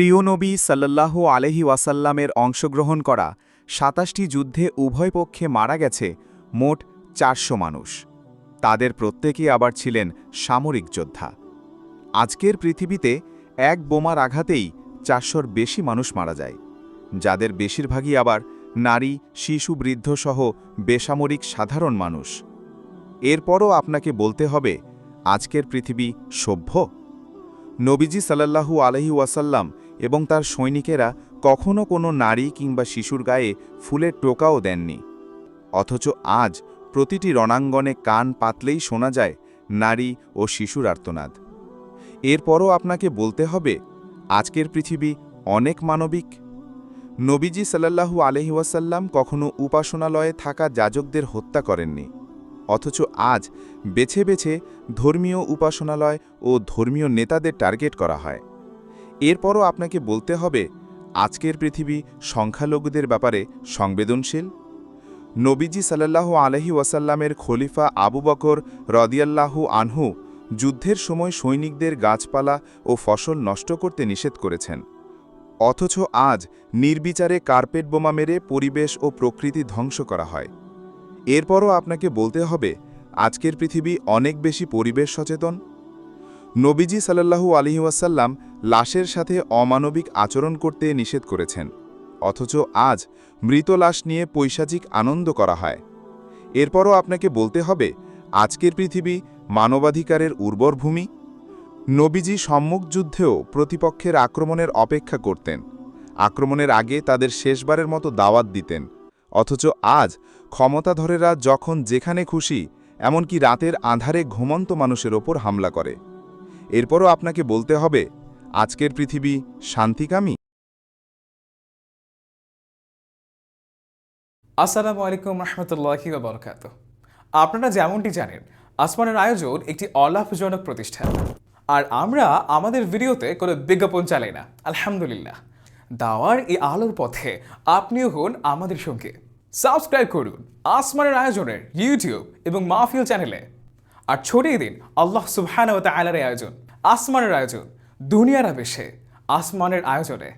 প্রিয় নবী সাল্লাল্লাহু আলহি ওয়াসাল্লামের অংশগ্রহণ করা সাতাশটি যুদ্ধে উভয় পক্ষে মারা গেছে মোট চারশো মানুষ। তাদের প্রত্যেকেই আবার ছিলেন সামরিক যোদ্ধা। আজকের পৃথিবীতে এক বোমার আঘাতেই চারশোর বেশি মানুষ মারা যায়, যাদের বেশিরভাগই আবার নারী, শিশু, বৃদ্ধসহ বেসামরিক সাধারণ মানুষ। এরপরও আপনাকে বলতে হবে, আজকের পৃথিবী সভ্য? নবীজি সাল্লাল্লাহু আলহি ওয়াসাল্লাম এবং তার সৈনিকেরা কখনো কোনো নারী কিংবা শিশুর গায়ে ফুলের টোকাও দেননি। অথচ আজ প্রতিটি রণাঙ্গনে কান পাতলেই শোনা যায়, নারী ও শিশুর আর্তনাদ। এরপরও আপনাকে বলতে হবে, আজকের পৃথিবী অনেক মানবিক। নবীজি সাল্লাল্লাহু আলহি ওয়াসাল্লাম কখনো উপাসনালয়ে থাকা যাজকদের হত্যা করেননি। অথচ আজ বেছে বেছে ধর্মীয় উপাসনালয় ও ধর্মীয় নেতাদের টার্গেট করা হয়। এরপরও আপনাকে বলতে হবে, আজকের পৃথিবী সংখ্যালঘুদের ব্যাপারে সংবেদনশীল? নবীজি সাল্লাল্লাহু আলহি ওয়াসাল্লামের খলিফা আবু বকর রদিয়াল্লাহু আনহু যুদ্ধের সময় সৈনিকদের গাছপালা ও ফসল নষ্ট করতে নিষেধ করেছেন। অথচ আজ নির্বিচারে কার্পেট বোমা মেরে পরিবেশ ও প্রকৃতি ধ্বংস করা হয়। এরপরও আপনাকে বলতে হবে, আজকের পৃথিবী অনেক বেশি পরিবেশ সচেতন? নবীজি সাল্লাল্লাহু আলহিউসাল্লাম লাশের সাথে অমানবিক আচরণ করতে নিষেধ করেছেন। অথচ আজ মৃত লাশ নিয়ে পৈশাচিক আনন্দ করা হয়। এরপরও আপনাকে বলতে হবে, আজকের পৃথিবী মানবাধিকারের উর্বর ভূমি? নবীজি সম্মুখ যুদ্ধেও প্রতিপক্ষের আক্রমণের অপেক্ষা করতেন। আক্রমণের আগে তাদের শেষবারের মতো দাওয়াত দিতেন। অথচ আজ ক্ষমতাধরেরা যখন যেখানে খুশি, এমনকি রাতের আধারে ঘুমন্ত মানুষের ওপর হামলা করে। এরপরও আপনাকে বলতে হবে, আজকের পৃথিবী শান্তিকামী। আসসালামু আলাইকুম রহমতুল্লাহি বরকাত আপনারা যেমনটি জানেন, আসমানের আয়োজন একটি অলাভজনক প্রতিষ্ঠান। আর আমরা আমাদের ভিডিওতে কোনো বিজ্ঞাপন চালাই না, আলহামদুলিল্লাহ। দাওয়ার এই আলোর পথে আপনিও হন আমাদের সঙ্গে। সাবস্ক্রাইব করুন আসমানের আয়োজনের ইউটিউব এবং মাহফিল চ্যানেলে। আর ছড়িয়ে দিন আল্লাহ সুবহান ও তালার আয়োজন আসমানের আয়োজন দুনিয়ার আবেশে আসমানের আয়োজনে।